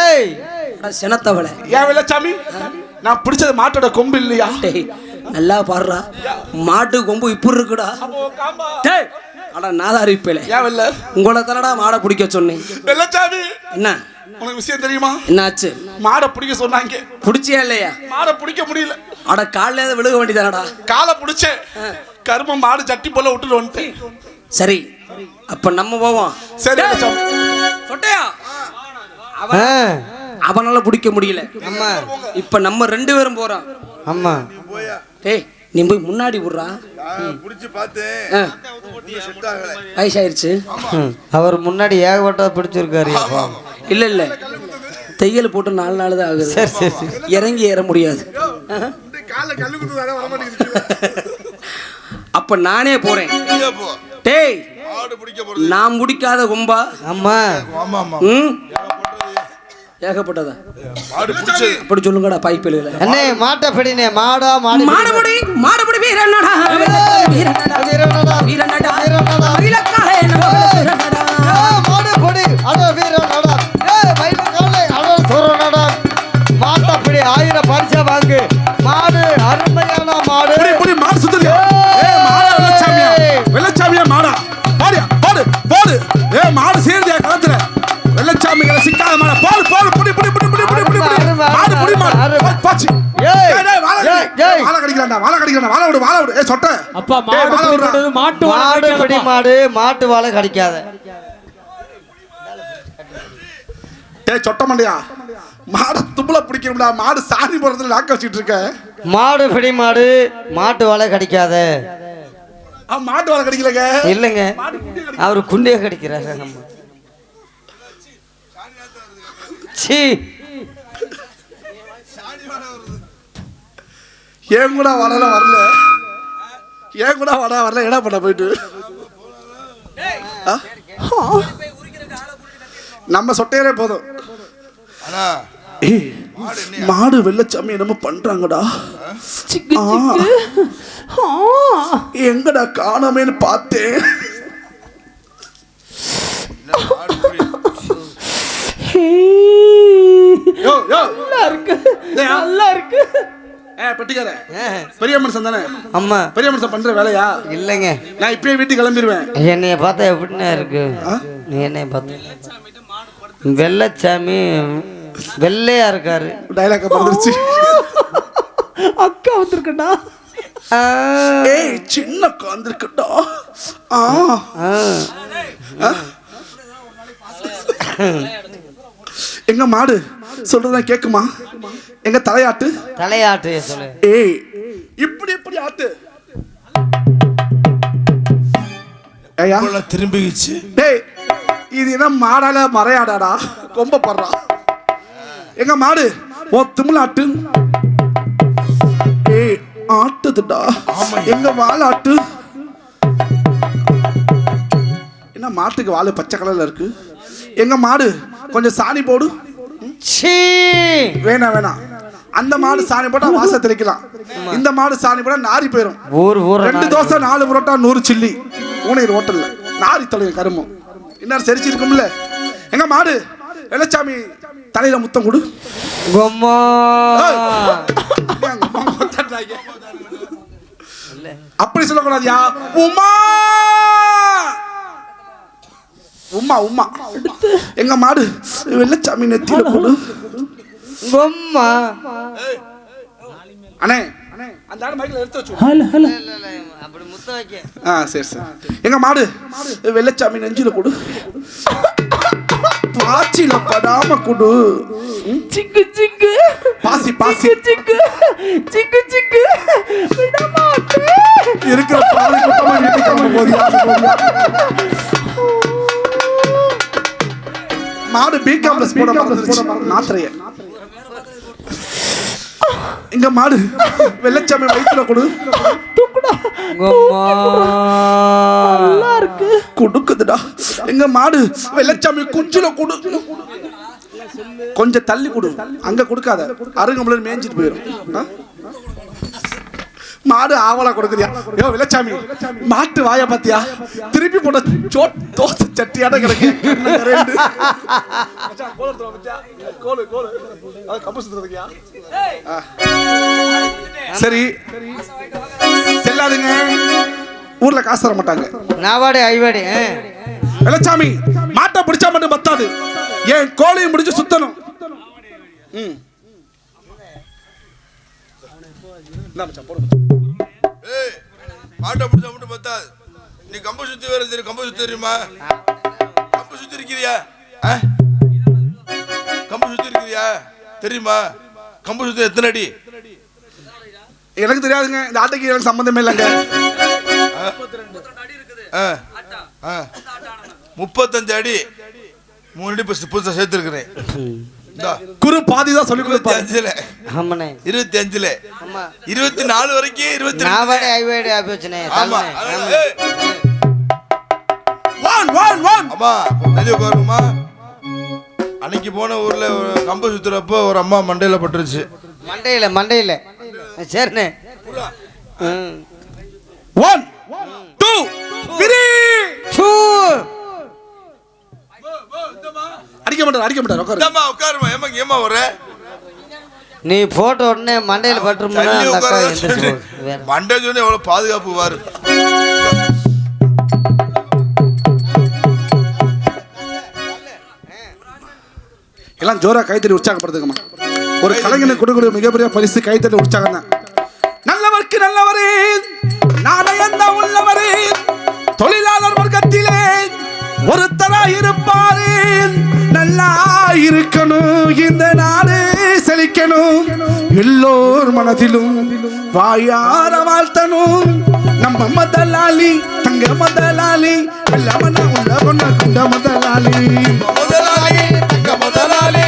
ஏய். அட சினத்தவளை. ஏன் வெள்ளச்சாமி நான் பிடிச்சது மாட்டோட கொம்பு இல்லையா? நல்லா பாடுறா. மாட்டு கொம்பு இப்படி இருக்குடா. டேய் அட நாதாரி இப்பல ஏன் வெள்ள உங்களை தானடா மாடை பிடிக்க சொன்னேன். வெள்ளச்சாமி என்ன? உனக்கு விஷயம் தெரியுமா? என்னாச்சு? மாடை பிடிக்க சொன்னாங்க. பிடிச்சியா இல்லையா? மாடை பிடிக்க முடியல. அட காலையில விழுக வேண்டியதானடா? காலை பிடிச்சேன். கரும மாடு சட்டி போல விட்டுட்டு வந்துட்டேன். சரி அப்ப நம்ம போவோம். சரி சொட்டையா? அவனால பிடிக்க முடியல. இப்ப நம்ம ரெண்டு பேரும் போறோம். ஆமா. டேய் நீ போய் முன்னாடி விடுறா. வயசாயிருச்சு. ம், அவர் முன்னாடி ஏகப்பட்ட பிடிச்சிருக்காரு. இல்ல இல்ல. தையல் போட்டு நாலு நாள் தான் ஆகுது. சரி சரி சரி. இறங்கி ஏற முடியாது. அப்ப நானே போறேன். டேய் ஆடு பிடிக்க போறது. நான் முடிக்காத கும்பா. ஆமா. ஆமா ஏகப்பட்டதா? அப்படி சொல்லுங்கடா பைப்பில் அண்ணே மாட்டை பிடினே மாடா மாடு மாடுபடி மாடுபடி வீரனடா. வீரனடா வீரனடா. வீரனடா. வீரனடா. மயிலக்காலே நம்ம வீரனடா. ஏ, மாடு பொடி அட வீரனடா. அட சூரனடா ஆயிரம் பரிசா வாங்கு. அப்பா மாடு மாட்டு மாடு பிடி. மாடு மாட்டு வாழை கடிக்காத. டேய் சொட்ட மண்டையா? மாடு தும்பல பிடிக்கணும்டா மாடு சாணி போறதுல லாக்க வச்சிட்டு இருக்க. மாடு பிடி மாடு மாட்டு வாழை கடிக்காத. மாட்டு வாழை கடிக்கலங்க. இல்லைங்க. அவரு குண்டிய கடிக்கிறாரு. ஆமா. சீ. ஏன் கூட வரல வரல? ஏன் கூட வர வரல என்ன பண்ண போயிட்டு? நம்ம சொட்டையரே போதும். மாடு வெள்ளச்சாமி என்னமோ பண்றாங்கடா. எங்கடா காணாமேன்னு பார்த்தேன். நல்லா இருக்கு. நல்லா இருக்கு. பெட்டிக்கார. பெரிய மனுஷன் தானே? அம்மா. பெரிய மனுஷன் பண்ற வேலையா? இல்லைங்க. நான் இப்பயே வீட்டுக்கு கிளம்பிடுவேன் என்னைய பார்த்தா எப்படிண்ணே இருக்கு? நீ என்னைய பார்த்து வெள்ளச்சாமி வெள்ளையா இருக்காரு. டைலாக் மறந்துருச்சு அக்கா வந்திருக்கடா ஏய் சின்ன காந்திருக்கட்டா ஆ. ஆ. எங்க மாடு? சொல்றதா கேக்குமா? எங்க தலையாட்டு? தலையாட்டு சொல்லு. ஏய் இப்படி இப்படி ஆட்டு இவ்வளவு திரும்பிக்கிச்சு. டேய் இது என்ன மாடால மறையாடாடா? கொம்ப படுறா. எங்க மாடு? ஓ திமிழாட்டு ஏய் ஆட்டுதுடா. எங்க வாலாட்டு? என்ன மாட்டுக்கு வால் பச்சை கலர்ல இருக்கு? எங்க மாடு கொஞ்சம் சாணி போடு. சீ வேணாம் வேணாம். அந்த மாடு சாணி போட்டா வாச தெளிக்கலாம். இந்த மாடு சாணி போட்டா நாரி போயிடும் ஊர் ஊர் ரெண்டு தோசை நாலு புரோட்டா நூறு சில்லி. ஊனையர் ஹோட்டல்ல. நாரி தொலைங்க கருமம் என்ன சரிச்சிருக்கும்ல. எங்க மாடு? வெள்ளச்சாமி தலையில முத்தம் கொடு. கொம்மா. அப்படி சொல்லக்கூடாதுயா. உமா உம்மா உம்மா. எங்க மாடு வெள்ளச்சாமி நெத்தியில கொடு. கொம்மா அண்ணே அந்த ஆடு மைக்கில் எடுத்து வச்சு ஹலோ ஹலோ. அப்படி முத்த வைக்க. ஆ சரி சரி. எங்க மாடு வெள்ளச்சாமி நெஞ்சில கொடு. பாச்சில படாம கொடு. சிக்கு சிக்கு பாசி பாசி. சிக்கு சிக்கு சிக்கு விட மாட்டேன் இருக்கிற கூட்டமா வீட்டுக்கு மாடு பி காம்ப்ளெக்ஸ் போட மறந்துருச்சு நாத்திரைய. எங்க மாடு வெள்ளச்சாமி வயிற்றுல கொடு. நல்லா இருக்கு. கொடுக்குதுடா. எங்க மாடு வெள்ளச்சாமி குச்சில கொடு. கொஞ்சம் தள்ளி கொடு. அங்க கொடுக்காத. அருங்கம்புல மேய்ஞ்சிட்டு போயிடும் ஆ? மாடு ஆவலா கொடுக்குறியா? யோ விலச்சாமி மாட்டு வாய பாத்தியா திருப்பி போட்ட சோ தோசை சட்டியாட கிடக்கு. சரி. செல்லாதுங்க. ஊர்ல காசு தர மாட்டாங்க. நாவாடி ஐவாடி ஆ. வெள்ளச்சாமி மாட்டை பிடிச்சா மட்டும் பத்தாது. ஏன் கோழியும் முடிஞ்சு சுத்தணும்? ம். இந்தா மச்சான், போடு மச்சான். மாட்டை பிடிச்சா மட்டும் பத்தாது நீ கம்பு சுத்தி வேற தெரியும் கம்பு சுத்தி தெரியுமா? கம்பு சுத்தி இருக்கிறியா? ஆ? கம்பு சுத்தி இருக்கிறியா? தெரியுமா? கம்பு சுத்தி எத்தனை அடி? எனக்கு தெரியாதுங்க இந்த ஆட்டைக்கு எனக்கு சம்பந்தமே இல்லைங்க. ஆ. ஆ. முப்பத்தஞ்சு அடி. மூணு அடி புதுசாக சேர்த்துருக்கிறேன். இந்தா. குரு பாதி தான் சொல்லி இருபத்தி கொடுப்பாரு அஞ்சுல இருபத்தி அஞ்சுல. இருபத்தி நாலு வரைக்கும் இருபத்தி நாவாடி ஐவாடி ஆப்பிச்சுனே ஆமா. வான் வான் வான் அம்மா நதி உட்காருமா அன்னைக்கு போன ஊர்ல கம்பு சுத்துறப்போ ஒரு அம்மா மண்டையில பட்டுருச்சு. மண்டையில மண்டையில. சரிண்ணே. ஒன் டூ த்ரீ சூ. அடிக்க மாட்டார் அடிக்க மாட்டார் உட்காரு இந்தாம்மா உட்காருமா. ஏமா ஏமா வர? நீ போட்ட உடனே மண்டையில. வேற. மண்டை சொன்ன எவ்வளவு பாதுகாப்பு வாரு எல்லாம் ஜோரா கைத்தறி உற்சாகப்படுத்துக்கமா ஒரு கலைஞனுக்கு கொடுக்கிற மிகப்பெரிய பரிசு கைத்தறி உற்சாகம் தான் நல்லவர்க்கு நல்லவரே நாணயந்த உள்ளவரே தொழிலாளர் வர்க்கத்திலே ஒருத்தரா இருப்பாரு நல்லா இருக்கணும். இந்த நாடு செழிக்கணும். எல்லோர் மனதிலும் வாயார வாழ்த்தணும். நம்ம முதலாளி தங்க முதலாளி எல்லாமன உள்ள கொண்ட கொண்ட முதலாளி. முதலாளி தங்க முதலாளி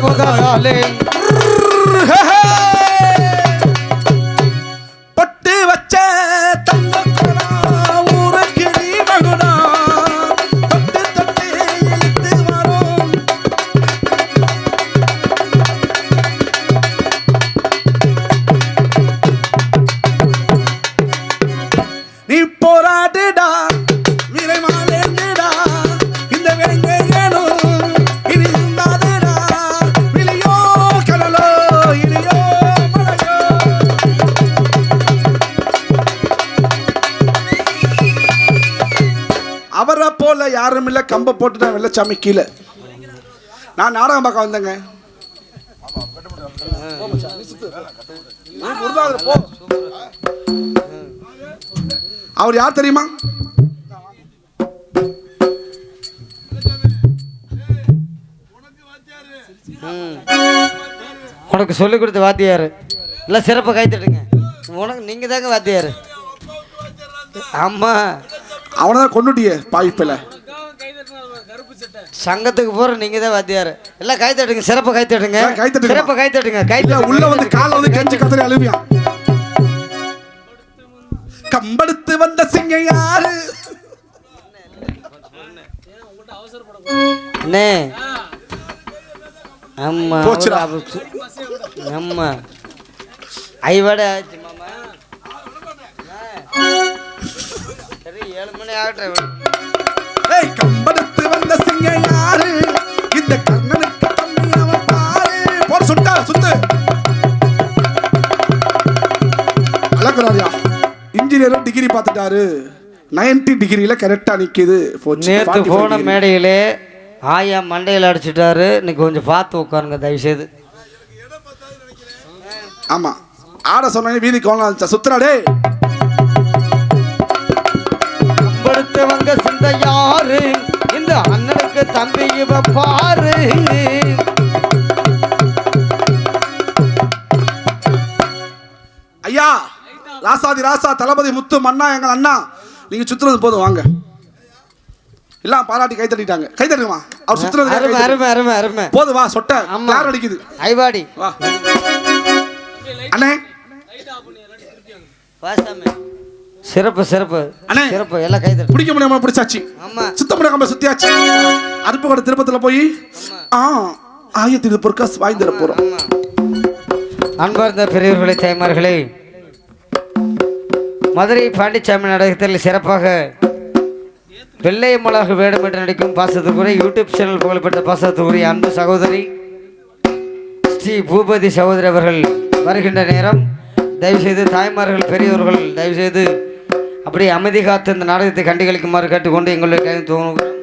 முதலாளி. யாரும் இல்ல கம்ப போட்டுட்டேன் வெள்ளச்சாமி கீழே. நான் நாடகம் பார்க்க வந்தேங்க. அவர் யார் தெரியுமா? உனக்கு சொல்லி கொடுத்த வாத்தியார். இல்லை சிறப்பாக கை தட்டுங்க உனக்கு நீங்கள் தாங்க வாத்தியார். ஆமாம் அவனை தான் கொண்டுட்டியே பாய்ப்பில் சங்கத்துக்கு போகிற நீங்கள் தான் வாத்தியார். எல்லாம் கை தட்டுங்க சிறப்பாக கை தட்டுங்க. கை தட்டுங்க. சிறப்பாக கை தட்டுங்க கை. உள்ள வந்து கால வந்து கெஞ்சு கதறி அழுவியான் கம்படுத்து வந்த சிங்க யாரு? அண்ணே. ஆமா ஆமா ஐவாட ஆச்சு மாமா. சரி ஏழு மணி ஆகட்டும். சிங்க யாரு? இந்த கர்ணனுக்கு தம்பி அவன் பாரு. போட சுட்டா சுத்து. அழகுறாரியா. இன்ஜினியரும் டிகிரி பார்த்துட்டாரு. 90 டிகிரியில கரெக்டா நிக்குது. போச்சு. நேற்று 45 போன. மேடையிலே ஆயா மண்டையில் அடிச்சிட்டாரு. இன்னைக்கு கொஞ்சம் பார்த்து உட்காருங்க தயவுசெய்து. ஆமா. ஆட சொன்னாங்க வீதி கோலம் சுத்துறா டேய். படுத்தவங்க சிந்த யாரு இந்த அண்ணனுக்கு தம்பி இவ பாரு. ஐயா ராசாதி ராசா தளபதி முத்து மன்னா எங்கள் அண்ணா நீங்க சுத்துறது போதும் வாங்க. எல்லாம் பாராட்டி கை தட்டிட்டாங்க கை தட்டுமா அவர் சுத்துறது அருமை அருமை அருமை அருமை. போதும் வா சொட்ட. கிளார் அடிக்குது. ஐவாடி. வா. அண்ணே. சிறப்பு சிறப்பு. அண்ணே. சிறப்பு எல்லாம் கை தட்டு. பிடிக்க முடியாம பிடிச்சாச்சு. ஆமா. சுத்த முடியாம சுத்தியாச்சு. அருப்புக்கோட்டை திருப்பத்துல போய் ஆ ஆயிரத்தி இது பொருட்காசு தர போறோம். அன்பார்ந்த பெரியவர்களே தாய்மார்களே மதுரை பாண்டிச்சாமி நாடகத்தில் சிறப்பாக வெள்ளை மிளகு வேடமிட்டு நடிக்கும் பாசத்துக்குரிய யூடியூப் சேனல் புகழ்பெற்ற பாசத்துக்குரிய அன்பு சகோதரி ஸ்ரீ பூபதி சகோதரி அவர்கள் வருகின்ற நேரம். தயவுசெய்து தாய்மார்கள் பெரியவர்கள் தயவுசெய்து அப்படியே அமைதி காத்து இந்த நாடகத்தை கண்டுகளிக்குமாறு கேட்டுக்கொண்டு எங்களுடைய தோணுகிறோம்